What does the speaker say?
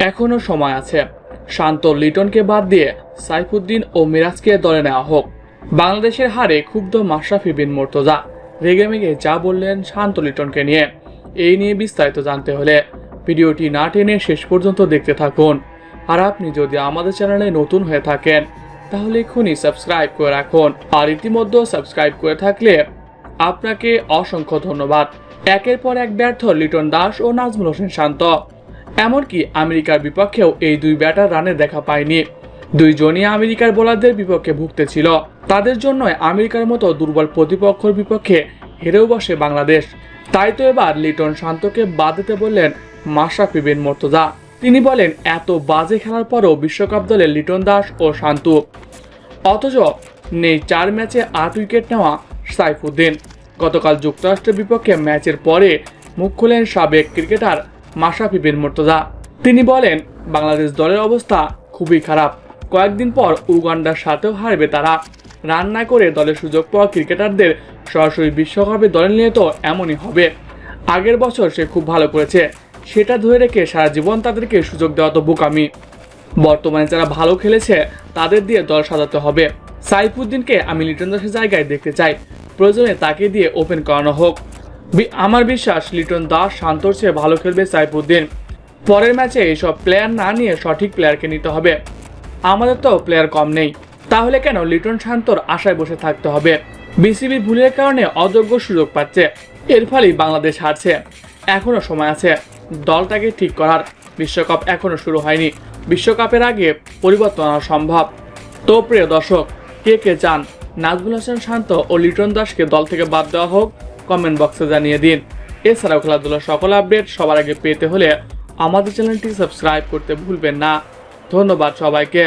এখনও সময় আছে। শান্ত লিটনকে বাদ দিয়ে সাইফুদ্দিন ও মিরাজকে দলে নেওয়া হোক। বাংলাদেশের হারে ক্ষুব্ধ মাশরাফি বিন মোর্তজা। রেগেমেগে যা বললেন শান্ত লিটনকে নিয়ে। এই নিয়ে বিস্তারিত জানতে হলে ভিডিওটি না টেনে শেষ পর্যন্ত দেখতে থাকুন। আর আপনি যদি আমাদের চ্যানেলে নতুন হয়ে থাকেন, তাহলে এক্ষুনি সাবস্ক্রাইব করে রাখুন। আর ইতিমধ্যে সাবস্ক্রাইব করে থাকলে আপনাকে অসংখ্য ধন্যবাদ। একের পর এক ব্যর্থ লিটন দাস ও নাজমুল হোসেন শান্ত। এমনকি আমেরিকার বিপক্ষেও এই দুই ব্যাটার রানে দেখা পায়নি। দুইজনই আমেরিকার বোলারদের বিপক্ষে ভুগতেছিল তাদের জন্য আমেরিকার মতো দুর্বল প্রতিপক্ষের বিপক্ষে হেরেও বসে বাংলাদেশ। তাই তো এবার লিটন শান্তকে বাদ দিতে বললেন মাশরাফি বিন মোর্তজা। তিনি বলেন, এত বাজে খেলার পরও বিশ্বকাপ দলে লিটন দাস ও শান্তু। অথচ নেই চার ম্যাচে আট উইকেট নেওয়া সাইফুদ্দিন। গতকাল যুক্তরাষ্ট্রের বিপক্ষে ম্যাচের পরে মুখ খুলেন সাবেক ক্রিকেটার মাশরাফি বিন মুর্তজা। তিনি বলেন, বাংলাদেশ দলের অবস্থা খুবই খারাপ। কয়েকদিন পর উগান্ডার সাথেও হারবে তারা। রান্না করে দলের সুযোগ পাওয়া ক্রিকেটারদের সরাসরি বিশ্বকাপে দলে নিয়ে তো এমনই হবে। আগের বছর সে খুব ভালো করেছে। সেটা ধরে রেখে সারা জীবন তাদেরকে সুযোগ দেওয়া তো বোকামি। বর্তমানে যারা ভালো খেলেছে, তাদের দিয়ে দল সাজাতে হবে। সাইফুদ্দিনকে আমি লিটন দাসের জায়গায় দেখতে চাই। প্রয়োজনে তাকে দিয়ে ওপেন করানো হোক। আমার বিশ্বাস, লিটন দাস শান্তর চেয়ে ভালো খেলবে সাইফুদ্দিন। পরের ম্যাচে এইসব প্লেয়ার না নিয়ে সঠিক প্লেয়ারকে নিতে হবে। আমাদের তো প্লেয়ার কম নেই। তাহলে কেন লিটন শান্তর আশায় বসে থাকতে হবে? বিসিবি ভুলের কারণে অযোগ্য সুযোগ পাচ্ছে। এর ফলেই বাংলাদেশ হারছে। এখনও সময় আছে। দলটাকে ঠিক করার। বিশ্বকাপ এখনও শুরু হয়নি। বিশ্বকাপের আগে পরিবর্তন আনা সম্ভব। তো প্রিয় দর্শক, কে কে চান? নাজমুল হাসান শান্ত ও লিটন দাসকে দল থেকে বাদ দেওয়া হোক কমেন্ট বক্সে জানিয়ে দিন। এছাড়াও খেলাধুলার সকল আপডেট সবার আগে পেতে হলে আমাদের চ্যানেলটি সাবস্ক্রাইব করতে ভুলবেন না। ধন্যবাদ সবাইকে।